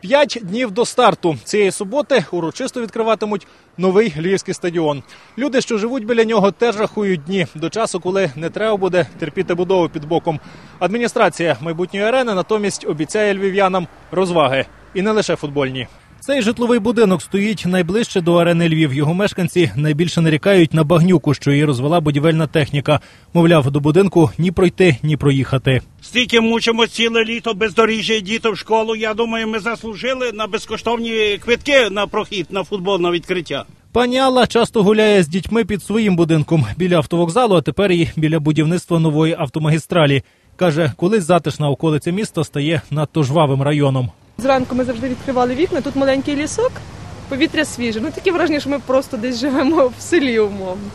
П'ять днів до старту цієї суботи урочисто відкриватимуть новий львівський стадіон. Люди, що живуть біля нього, теж рахують дні до часу, коли не треба буде терпіти будову під боком. Адміністрація майбутньої арени натомість обіцяє львів'янам розваги і не лише футбольні. Цей житловий будинок стоїть найближче до арени Львів. Його мешканці найбільше нарікають на багнюку, що її розвела будівельна техніка. Мовляв, до будинку ні пройти, ні проїхати. Стільки мучимо ціле літо бездоріжжя діти в школу. Я думаю, ми заслужили на безкоштовні квитки на прохід на футбол на відкриття. Пані Алла часто гуляє з дітьми під своїм будинком біля автовокзалу, а тепер і біля будівництва нової автомагістралі. Каже, колись затишна околиця міста стає надто жвавим районом. Зранку ми завжди відкривали вікна, тут маленький лісок, повітря свіже. Ну таке враження, що ми просто десь живемо в селі умовно.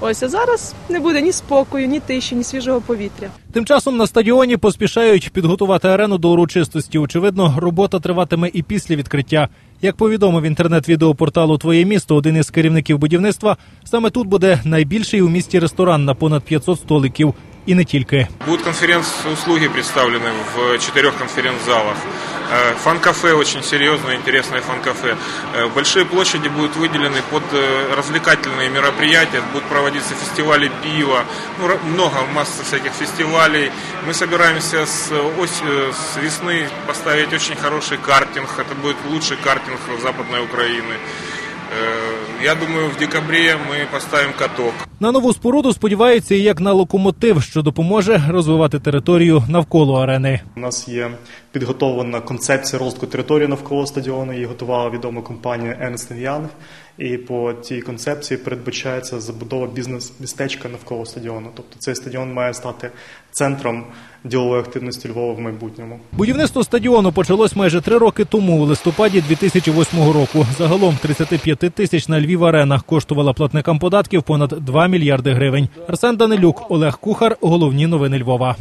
Ось а зараз не буде ні спокою, ні тиші, ні свіжого повітря. Тим часом на стадіоні поспішають підготувати арену до урочистості. Очевидно, робота триватиме і після відкриття. Як повідомив інтернет-відеопорталу Твоє місто, один із керівників будівництва, саме тут буде найбільший у місті ресторан на понад 500 столиків. І не тільки. Будут конференц-услуги представлены в четырех конференц-залах. Э, Фан-кафе, очень серьезное, интересное фан-кафе. Э, Большие площади будут выделены под э, развлекательные мероприятия, будут проводиться фестивали пива, ну, много, масса всяких фестивалей. Мы собираемся с, ось- с весны поставить очень хороший картинг, это будет лучший картинг Западной Украины. Я думаю, в декабре мы поставим каток. На нову споруду сподіваються і як на локомотив, що допоможе розвивати територію навколо арени. У нас є підготовлена концепція розвитку території навколо стадіону. Її готувала відома компанія Ernst Young. І по цій концепції передбачається забудова бізнес-містечка навколо стадіону. Тобто цей стадіон має стати центром ділової активності Львова в майбутньому. Будівництво стадіону почалось майже три роки тому, у листопаді 2008 року. Загалом 35 тисяч на Львів арена коштувала платникам податків понад 2 мільярди гривень. Арсен Данилюк, Олег Кухар. Головні новини Львова.